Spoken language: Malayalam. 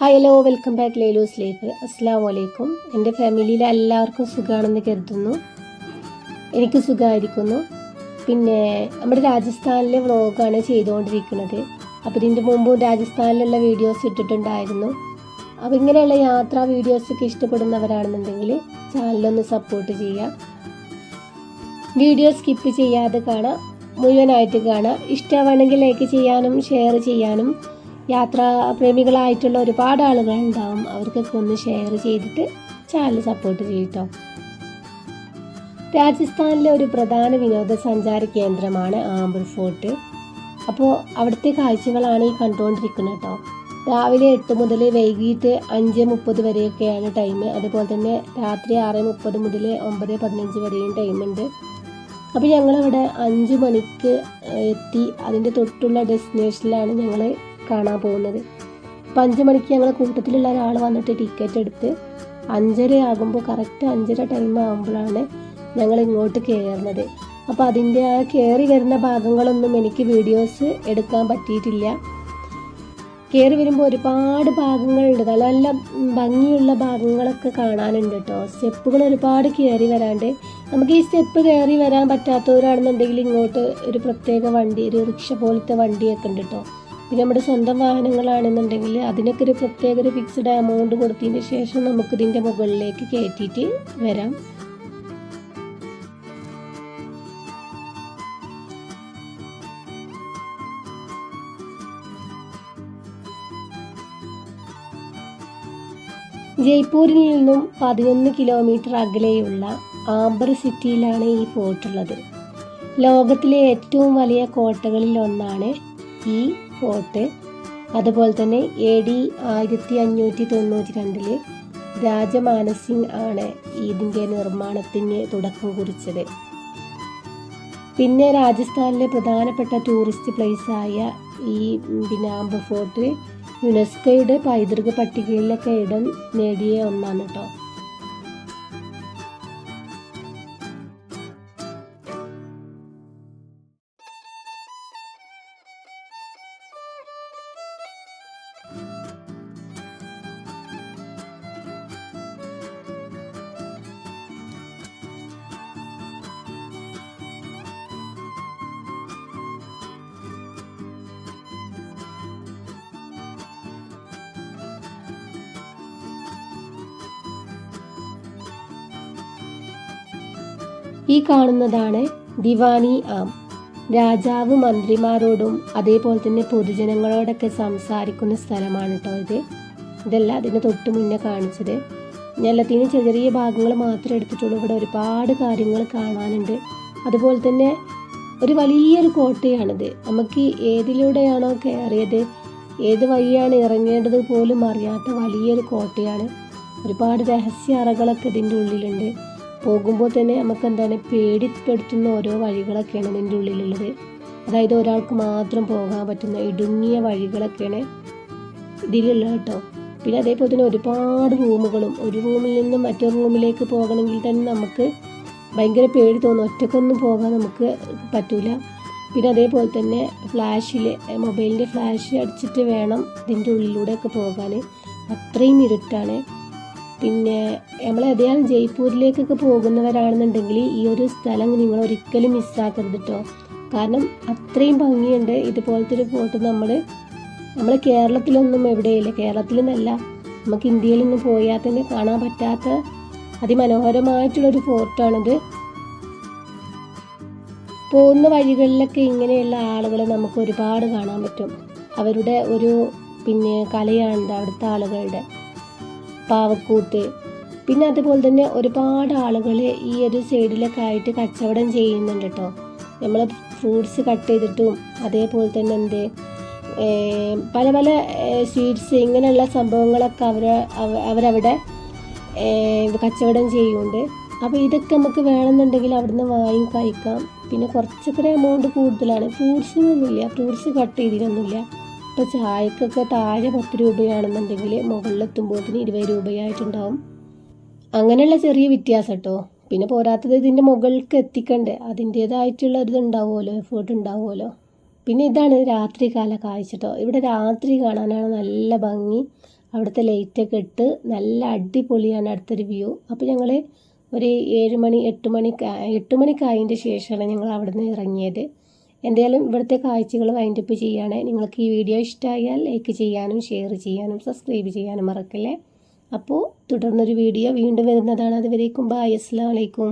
ഹായ് ഹലോ വെൽക്കം ബാക്ക് ലേലൂസ് ലൈഫ് അസ്സാം വലൈക്കും എന്റെ ഫാമിലിയിലെ എല്ലാവർക്കും സുഖമാണെന്ന് കരുതുന്നു. എനിക്ക് സുഖമായിരിക്കുന്നു പിന്നെ നമ്മുടെ രാജസ്ഥാനിലെ വ്ളോഗാണ് ചെയ്തുകൊണ്ടിരിക്കുന്നത്. അപ്പോൾ ഇതിന്റെ മുമ്പും രാജസ്ഥാനിലുള്ള വീഡിയോസ് ഇട്ടിട്ടുണ്ടായിരുന്നു. അപ്പോൾ ഇങ്ങനെയുള്ള യാത്രാ വീഡിയോസൊക്കെ ഇഷ്ടപ്പെടുന്നവരാണെന്നുണ്ടെങ്കിൽ ചാനലൊന്ന് സപ്പോർട്ട് ചെയ്യാം വീഡിയോ സ്കിപ്പ് ചെയ്യാതെ കാണാം മുഴുവനായിട്ട് കാണാം ഇഷ്ടമാണെങ്കിൽ ലൈക്ക് ചെയ്യാനും ഷെയർ ചെയ്യാനും. യാത്രാ പ്രേമികളായിട്ടുള്ള ഒരുപാട് ആളുകൾ ഉണ്ടാവും അവർക്കൊക്കെ ഒന്ന് ഷെയർ ചെയ്തിട്ട് ചാനൽ സപ്പോർട്ട് ചെയ്യട്ടോ. രാജസ്ഥാനിലെ ഒരു പ്രധാന വിനോദസഞ്ചാര കേന്ദ്രമാണ് ആംബർ ഫോർട്ട്. അപ്പോൾ അവിടുത്തെ കാഴ്ചകളാണ് ഈ കണ്ടുകൊണ്ടിരിക്കുന്നത് കേട്ടോ. രാവിലെ എട്ട് മുതൽ വൈകിട്ട് അഞ്ച് മുപ്പത് വരെയൊക്കെയാണ് ടൈം അതുപോലെ തന്നെ രാത്രി ആറ് മുപ്പത് മുതൽ ഒമ്പത് പതിനഞ്ച് വരെയും ടൈമുണ്ട് അപ്പോൾ ഞങ്ങളിവിടെ അഞ്ച് മണിക്ക് എത്തി. അതിന്റെ തൊട്ടുള്ള ഡെസ്റ്റിനേഷനിലാണ് ഞങ്ങൾ കാണാൻ പോകുന്നത്. അപ്പം അഞ്ച് മണിക്ക് ഞങ്ങൾ കൂട്ടത്തിലുള്ള ഒരാൾ വന്നിട്ട് ടിക്കറ്റ് എടുത്ത് അഞ്ചര ആകുമ്പോൾ കറക്റ്റ് അഞ്ചര ടൈം ആകുമ്പോഴാണ് ഞങ്ങൾ ഇങ്ങോട്ട് കയറുന്നത് അപ്പോൾ അതിന്റെ ആ കയറി വരുന്ന ഭാഗങ്ങളൊന്നും എനിക്ക് വീഡിയോസ് എടുക്കാൻ പറ്റിയിട്ടില്ല. കയറി വരുമ്പോൾ ഒരുപാട് ഭാഗങ്ങളുണ്ട് നല്ല നല്ല ഭംഗിയുള്ള ഭാഗങ്ങളൊക്കെ കാണാനുണ്ട് കേട്ടോ സ്റ്റെപ്പുകൾ ഒരുപാട് കയറി വരാണ്ട്. നമുക്ക് ഈ സ്റ്റെപ്പ് കയറി വരാൻ പറ്റാത്തവരാണെന്നുണ്ടെങ്കിൽ ഇങ്ങോട്ട് ഒരു പ്രത്യേക വണ്ടി ഒരു റിക്ഷ പോലത്തെ വണ്ടിയൊക്കെ ഉണ്ട് കേട്ടോ പിന്നെ നമ്മുടെ സ്വന്തം വാഹനങ്ങളാണെന്നുണ്ടെങ്കിൽ അതിനൊക്കെ ഒരു പ്രത്യേക ഒരു ഫിക്സ്ഡ് എമൗണ്ട് കൊടുത്തതിന് ശേഷം നമുക്ക് ഇതിന്റെ മുകളിലേക്ക് കയറ്റിയിട്ട് വരാം. ജയ്പൂരിൽ നിന്നും പതിനൊന്ന് കിലോമീറ്റർ അകലെയുള്ള ആംബർ സിറ്റിയിലാണ് ഈ ഫോർട്ടുള്ളത് ലോകത്തിലെ ഏറ്റവും വലിയ കോട്ടകളിൽ ഒന്നാണ് ഈ ഫോർട്ട്. അതുപോലെ തന്നെ എ ഡി ആയിരത്തി അഞ്ഞൂറ്റി തൊണ്ണൂറ്റി രണ്ടിൽ രാജമാനസിംഗ് ആണ് ഇതിന്റെ നിർമ്മാണത്തിന് തുടക്കം കുറിച്ചത്. പിന്നെ രാജസ്ഥാനിലെ പ്രധാനപ്പെട്ട ടൂറിസ്റ്റ് പ്ലേസായ ഈ പിന്നെ ഫോർട്ട് യുനെസ്കോയുടെ പൈതൃക പട്ടികയിലൊക്കെ ഇടം നേടിയ ഒന്നാണ് കേട്ടോ ഈ കാണുന്നതാണ് ദിവാനി ആം. രാജാവ് മന്ത്രിമാരോടും അതേപോലെ തന്നെ പൊതുജനങ്ങളോടൊക്കെ സംസാരിക്കുന്ന സ്ഥലമാണ് കേട്ടോ ഇത്. ഇതല്ല അതിന് തൊട്ട് മുന്നേ കാണിച്ചത്. ഞെല്ലത്തിന് ചെറിയ ചെറിയ ഭാഗങ്ങൾ മാത്രമേ എടുത്തിട്ടുള്ളൂ. ഇവിടെ ഒരുപാട് കാര്യങ്ങൾ കാണാനുണ്ട്. അതുപോലെ തന്നെ ഒരു വലിയൊരു കോട്ടയാണിത്. നമുക്ക് ഏതിലൂടെയാണോ കയറിയത് ഏത് വഴിയാണ് ഇറങ്ങേണ്ടത് പോലും അറിയാത്ത വലിയൊരു കോട്ടയാണ്. ഒരുപാട് രഹസ്യ അറകളൊക്കെ ഇതിന്റെ ഉള്ളിലുണ്ട്. പോകുമ്പോൾ തന്നെ നമുക്ക് എന്താണ് പേടിപ്പെടുത്തുന്ന ഓരോ വഴികളൊക്കെയാണ് ഇതിന്റെ ഉള്ളിലുള്ളത്. അതായത് ഒരാൾക്ക് മാത്രം പോകാൻ പറ്റുന്ന ഇടുങ്ങിയ വഴികളൊക്കെയാണ് ഇതിലുള്ള കേട്ടോ. പിന്നെ അതേപോലെ തന്നെ ഒരുപാട് റൂമുകളും ഒരു റൂമിൽ നിന്നും മറ്റൊരു റൂമിലേക്ക് പോകണമെങ്കിൽ തന്നെ നമുക്ക് ഭയങ്കര പേടി തോന്നും. ഒറ്റക്കൊന്നും പോകാൻ നമുക്ക് പറ്റൂല. പിന്നെ അതേപോലെ തന്നെ ഫ്ലാഷിൽ മൊബൈലിന്റെ ഫ്ലാഷ് അടിച്ചിട്ട് വേണം ഇതിന്റെ ഉള്ളിലൂടെയൊക്കെ പോകാൻ. അത്രയും ഇരുട്ടാണ്. പിന്നെ നമ്മൾ ഏതായാലും ജയ്പൂരിലേക്കൊക്കെ പോകുന്നവരാണെന്നുണ്ടെങ്കിൽ ഈ ഒരു സ്ഥലം നിങ്ങൾ ഒരിക്കലും മിസ്സാക്കരുത് കേട്ടോ കാരണം അത്രയും ഭംഗിയുണ്ട് ഇതുപോലത്തെ ഒരു ഫോട്ടോ നമ്മൾ നമ്മൾ കേരളത്തിലൊന്നും എവിടെയില്ല. കേരളത്തിൽ നിന്നല്ല നമുക്ക് ഇന്ത്യയിൽ നിന്ന് പോയാൽ തന്നെ കാണാൻ പറ്റാത്ത അതിമനോഹരമായിട്ടുള്ളൊരു ഫോർട്ടാണിത് പോകുന്ന വഴികളിലൊക്കെ ഇങ്ങനെയുള്ള ആളുകളെ നമുക്ക് ഒരുപാട് കാണാൻ പറ്റും. അവരുടെ ഒരു പിന്നെ കലയാണിത് അവിടുത്തെ ആളുകളുടെ. പാവക്കൂത്ത്. പിന്നെ അതുപോലെ തന്നെ ഒരുപാട് ആളുകൾ ഈ ഒരു സൈഡിലൊക്കെ ആയിട്ട് കച്ചവടം ചെയ്യുന്നുണ്ട് കേട്ടോ നമ്മൾ ഫ്രൂട്ട്സ് കട്ട് ചെയ്തിട്ടും അതേപോലെ തന്നെ എന്ത് പല പല സ്വീറ്റ്സ് ഇങ്ങനെയുള്ള സംഭവങ്ങളൊക്കെ അവർ അവരവിടെ കച്ചവടം ചെയ്യുന്നുണ്ട്. അപ്പോൾ ഇതൊക്കെ നമുക്ക് വേണമെന്നുണ്ടെങ്കിൽ അവിടുന്ന് വാങ്ങി കഴിക്കാം. പിന്നെ കുറച്ചൊക്കെ എമൗണ്ട് കൂടുതലാണ്. ഫ്രൂട്ട്സിനൊന്നുമില്ല. ഫ്രൂട്ട്സ് കട്ട് ചെയ്തിട്ടൊന്നുമില്ല. ഇപ്പോൾ ചായക്കൊക്കെ താഴെ പത്ത് രൂപയാണെന്നുണ്ടെങ്കിൽ മുകളിലെത്തുമ്പോഴത്തിന് ഇരുപത് രൂപയായിട്ടുണ്ടാവും. അങ്ങനെയുള്ള ചെറിയ വ്യത്യാസം കേട്ടോ പിന്നെ പോരാത്തത് ഇതിന്റെ മുകളിലേക്ക് എത്തിക്കണ്ടേ. അതിന്റേതായിട്ടുള്ള ഒരു ഉണ്ടാവുമല്ലോ എഫേർട്ട് ഉണ്ടാവുമല്ലോ. പിന്നെ ഇതാണ് രാത്രി കാല കാഴ്ച ഇവിടെ രാത്രി കാണാനാണ് നല്ല ഭംഗി. അവിടുത്തെ ലൈറ്റൊക്കെ ഇട്ട് നല്ല അടിപൊളിയാണ് അടുത്തൊരു വ്യൂ അപ്പോൾ ഞങ്ങൾ ഒരു ഏഴ് മണി എട്ട് മണി എട്ട് മണിക്കായതിന്റെ ശേഷമാണ് ഞങ്ങൾ അവിടെ നിന്ന് ഇറങ്ങിയത്. എന്തായാലും ഇവിടുത്തെ കാഴ്ചകൾ വൈൻഡപ്പ് ചെയ്യാണ്. നിങ്ങൾക്ക് ഈ വീഡിയോ ഇഷ്ടമായാൽ ലൈക്ക് ചെയ്യാനും ഷെയർ ചെയ്യാനും സബ്സ്ക്രൈബ് ചെയ്യാനും മറക്കല്ലേ? അപ്പോൾ തുടർന്നൊരു വീഡിയോ വീണ്ടും വരുന്നതാണ്. അതുവരേക്കും ബായ് അസ്സാം വലൈക്കും